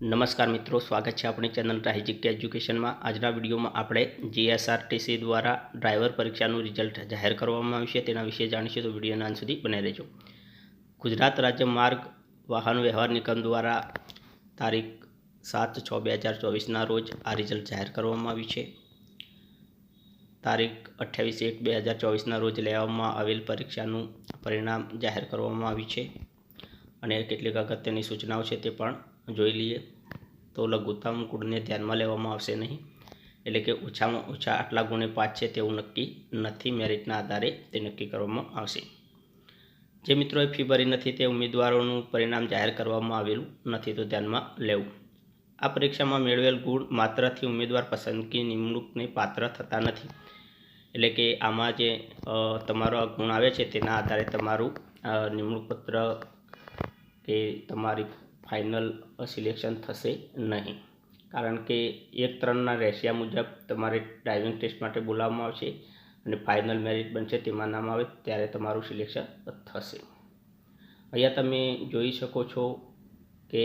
નમસ્કાર મિત્રો, સ્વાગત છે આપણી ચેનલ ટ્રાહિજિક એજ્યુકેશનમાં. આજના વિડીયોમાં આપણે જીએસઆરટીસી દ્વારા ડ્રાઈવર પરીક્ષાનું રિઝલ્ટ જાહેર કરવામાં આવ્યું છે. તેના વિશે જાણીશું તો વિડીયોના અંત સુધી બને રહેજો. ગુજરાત રાજ્ય માર્ગ વાહન વ્યવહાર નિગમ દ્વારા તારીખ સાત છ બે હજાર ચોવીસના રોજ આ રિઝલ્ટ જાહેર કરવામાં આવ્યું છે. તારીખ અઠ્યાવીસ એક બે હજાર ચોવીસના રોજ લેવામાં આવેલ પરીક્ષાનું પરિણામ જાહેર કરવામાં આવ્યું છે. અને કેટલીક અગત્યની સૂચનાઓ છે તે પણ જોઈ લઈએ. તો લઘુત્તમ ગુણને ધ્યાનમાં લેવામાં આવશે નહીં. એટલે કે ઓછામાં ઓછા આટલા ગુણે પાંચ છે તેવું નક્કી નથી. મેરિટના આધારે તે નક્કી કરવામાં આવશે. જે મિત્રોએ ફી ભરી નથી તે ઉમેદવારોનું પરિણામ જાહેર કરવામાં આવેલું નથી તો ધ્યાનમાં લેવું. આ પરીક્ષામાં મેળવેલ ગુણ માત્રથી ઉમેદવાર પસંદગી નિમણૂકને પાત્ર થતા નથી. એટલે કે આમાં જે તમારો ગુણ આવે છે તેના આધારે તમારું નિમણૂક પત્ર કે તમારી ફાઇનલ સિલેક્શન થશે નહીં. કારણ કે એક ત્રણના રેશિયા મુજબ તમારે ડ્રાઇવિંગ ટેસ્ટ માટે બોલાવવામાં આવશે અને ફાઇનલ મેરિટ બનશે તેમાં નામ આવે ત્યારે તમારું સિલેક્શન થશે. અહીંયા તમે જોઈ શકો છો કે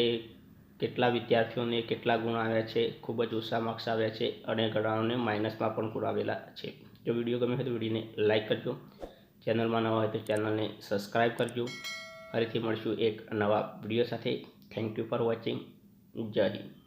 કેટલા વિદ્યાર્થીઓને કેટલા ગુણ આવ્યા છે, ખૂબ જ ઓછા માર્ક્સ આવ્યા છે અને ઘણાઓને માઇનસમાં પણ ગુણ આવેલા છે. જો વીડિયો ગમે હોય તો વિડીયોને લાઇક કરજો. ચેનલમાં નવા હોય તો ચેનલને સબસ્ક્રાઈબ કરજો. ફરીથી મળશું એક નવા વીડિયો સાથે. થેન્ક યુ ફોર વોચિંગ જય હિન્દ.